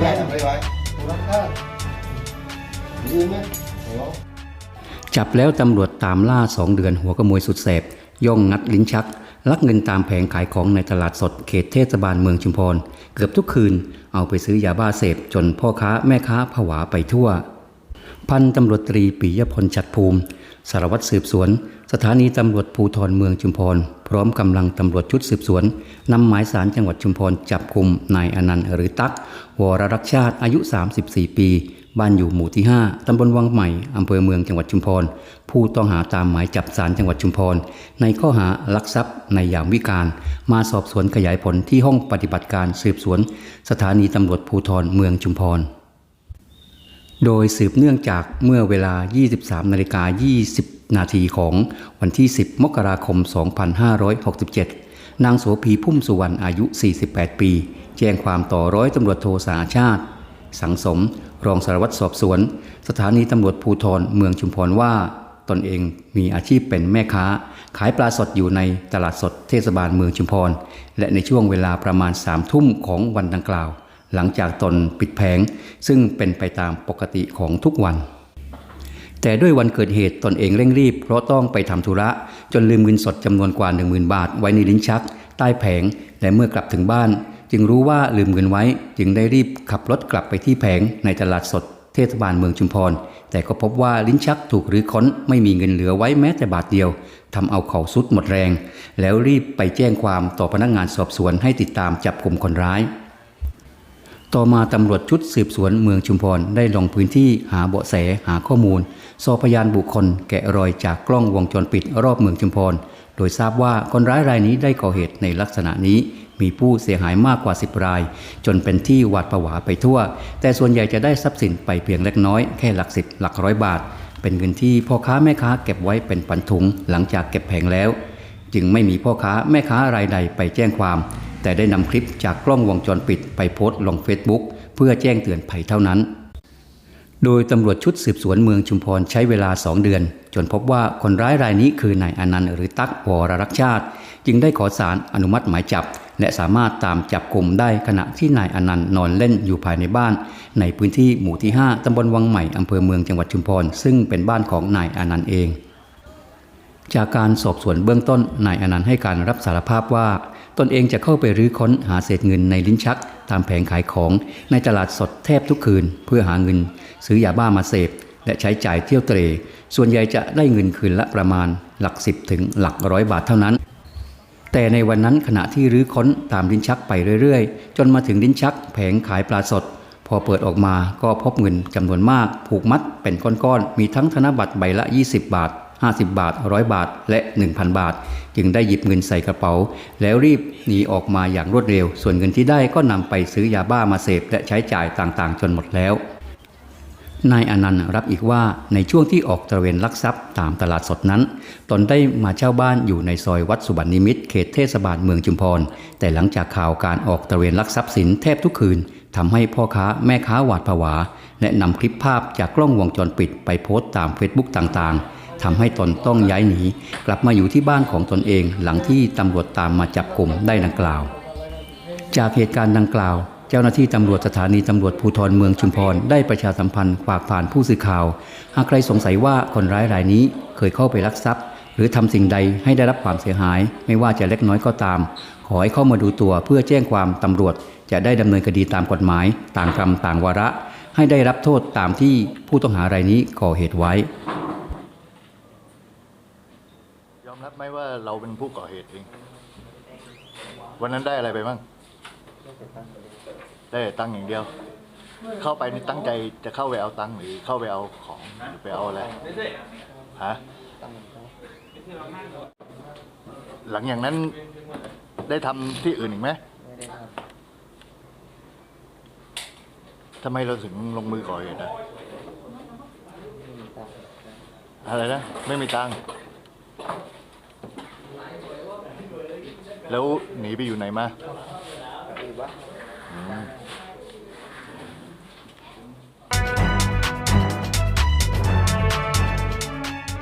ใหญ่ทำอะไว้รับค่ายืนไหมจับแล้วตำรวจตามล่าสองเดือนหัวขโมยสุดแสบ ย่องงัดลิ้นชัก ลักเงินตามแผงขายของในตลาดสดเขตเทศบาลเมืองชุมพร เกือบทุกคืน เอาไปซื้อยาบ้าเสพจนพ่อค้าแม่ค้าผวาไปทั่ว พันตำรวจตรีปิยพลจัดภูมิ สารวัตรสืบสวน สถานีตำรวจภูธรเมืองชุมพร พร้อมกำลังตำรวจชุดสืบสวนนำหมายสารจังหวัดชุมพรจับกลุ่มนายอนันต์หรือตั๊กวรรักชาติอายุ 34 ปี บ้านอยู่หมู่ที่ 5 ตำบลวังใหม่อำเภอเมืองจังหวัดชุมพร ผู้ต้องหาตามหมายจับศาลจังหวัดชุมพร ในข้อหาลักทรัพย์ในยามวิการ มาสอบสวนขยายผลที่ห้องปฏิบัติการสืบสวน สถานีตำรวจภูธรเมืองชุมพร โดยสืบเนื่องจากเมื่อเวลา 23นาฬิกา20 นาทีของวันที่ 10 มกราคม 2567 นางโสภีพุ่มสุวรรณอายุ 48 ปี แจ้งความต่อร้อยตำรวจโทสาชาติ สังสม รองสารวัตรสอบสวน สถานีตำรวจภูธรเมืองชุมพรว่า ตนเองมีอาชีพเป็นแม่ค้า ขายปลาสดอยู่ในตลาดสดเทศบาลเมืองชุมพร และในช่วงเวลาประมาณสามทุ่มของวันดังกล่าว หลังจากตนปิดแผงซึ่งเป็นไปตามปกติของทุกวัน แต่ด้วยวันเกิดเหตุตนเองเร่งรีบ เพราะต้องไปทำธุระ จนลืมเงินสดจำนวนกว่า 10,000 บาทไว้ในลิ้นชัก ใต้แผง และเมื่อกลับถึงบ้าน จึงรู้ว่าลืมเงินไว้ จึงได้รีบขับรถกลับไปที่แผงในตลาดสด เทศบาลเมืองชุมพร แต่ก็พบว่าลิ้นชักถูกรื้อค้นไม่มีเงินเหลือไว้แม้แต่บาทเดียวทำเอาเขาสุดหมดแรง แล้วรีบไปแจ้งความต่อพนักงานสอบสวนให้ติดตามจับกลุ่มคนร้าย ต่อมาตำรวจชุดสืบสวนเมืองชุมพรได้ลงพื้นที่หาเบาะแสหาข้อมูล สอบพยานบุคคล แกะรอยจากกล้องวงจรปิดรอบเมืองชุมพร โดยทราบว่าคนร้ายรายนี้ได้ก่อเหตุในลักษณะนี้ มีผู้เสียหายมากกว่า 10 ราย จนเป็นที่หวาดผวาไปทั่ว แต่ส่วนใหญ่จะได้ทรัพย์สินไปเพียงเล็กน้อยแค่หลักสิบหลักร้อยบาท เป็นเงินที่พ่อค้าแม่ค้าเก็บไว้เป็นปันถุงหลังจากเก็บแผงแล้ว จึงไม่มีพ่อค้าแม่ค้ารายใดไปแจ้งความ แต่ได้นำคลิปจากกล้องวงจรปิดไปโพสต์ลงเฟซบุ๊กเพื่อแจ้งเตือนภัยเท่านั้น โดยตำรวจชุดสืบสวนเมืองชุมพรใช้เวลา 2 เดือน จนพบว่าคนร้ายรายนี้คือนายอนันต์หรือตั๊กวรรักชาติ จึงได้ขอสารอนุมัติหมายจับ และสามารถตามจับกลุ่มได้ขณะที่นายอนันต์นอนเล่นอยู่ภายในบ้าน ในพื้นที่หมู่ที่ 5ตำบลวังใหม่อำเภอเมืองจังหวัดชุมพรซึ่งเป็นบ้านของนายอนันต์เอง จากการสอบสวนเบื้องต้นนายอนันต์ให้การรับสารภาพว่า ตนเองจะเข้าไปรื้อค้นหาเศษเงินในลิ้นชัก ตามแผงขายของในตลาดสดแทบทุกคืน เพื่อหาเงิน ซื้อยาบ้ามาเสพ และใช้จ่ายเที่ยวเตร ส่วนใหญ่จะได้เงินคืนละประมาณหลักสิบถึงหลักร้อยบาทเท่านั้น แต่ในวันนั้นขณะที่รื้อค้นตามลิ้นชักไปเรื่อยๆ จนมาถึงลิ้นชัก แผงขายปลาสด พอเปิดออกมาก็พบเงินจำนวนมาก ผูกมัดเป็นก้อนๆมีทั้งธนบัตรใบละ 20 บาท 50 บาท100บาท และ 1,000 บาท จึงได้หยิบเงินใส่กระเป๋า แล้วรีบหนีออกมาอย่างรวดเร็ว ส่วนเงินที่ได้ก็นำไปซื้อยาบ้ามาเสพและใช้จ่ายต่างๆ จนหมดแล้วนายอนันต์รับอีกว่าในช่วงที่ออกตระเวนลักทรัพย์ตามตลาดสดนั้น ตนได้มาเช่าบ้านอยู่ในซอยวัดสุบรรณนิมิตเขตเทศบาลเมืองชุมพร แต่หลังจากข่าวการออกตระเวนลักทรัพย์สินแทบทุกคืนทำให้พ่อค้าแม่ค้าหวาดผวา และนำคลิปภาพจากกล้องวงจรปิดไปโพสต์ตามเฟซบุ๊กต่างๆ ทำให้ตนต้องย้ายหนี กลับมาอยู่ที่บ้านของตนเองหลังที่ตำรวจตามมาจับกลุ่มได้ดังกล่าว จากเหตุการณ์ดังกล่าว เจ้าหน้าที่ตำรวจสถานีตำรวจภูธรเมืองชุมพรได้ประชาสัมพันธ์ฝากผ่านผู้สื่อข่าว หากใครสงสัยว่าคนร้ายรายนี้เคยเข้าไปลักทรัพย์ หรือทำสิ่งใดให้ได้รับความเสียหาย ไม่ว่าจะเล็กน้อยก็ตาม ขอให้เข้ามาดูตัวเพื่อแจ้งความตำรวจ จะได้ดำเนินคดีตามกฎหมาย ต่างกรรมต่างวาระ ให้ได้รับโทษตามที่ผู้ต้องหารายนี้ก่อเหตุไว้ ย อมรับไหมว่าเราเป็นผู้ก่อเหตุเอง วันนั้นได้อะไรไปบ้างได้ตังค์อย่างเดียว เข้าไปนี่ตั้งใจจะเข้าไปเอาตังค์หรือเข้าไปเอาของหรือไปเอาอะไรฮะหลังอย่างนั้นได้ทำที่อื่นอีกไหมทำไมเราถึงลงมือก่อเหตุอะอะไรนะ ไม่มีตังค์ แล้วหนีไปอยู่ไหนมา อืม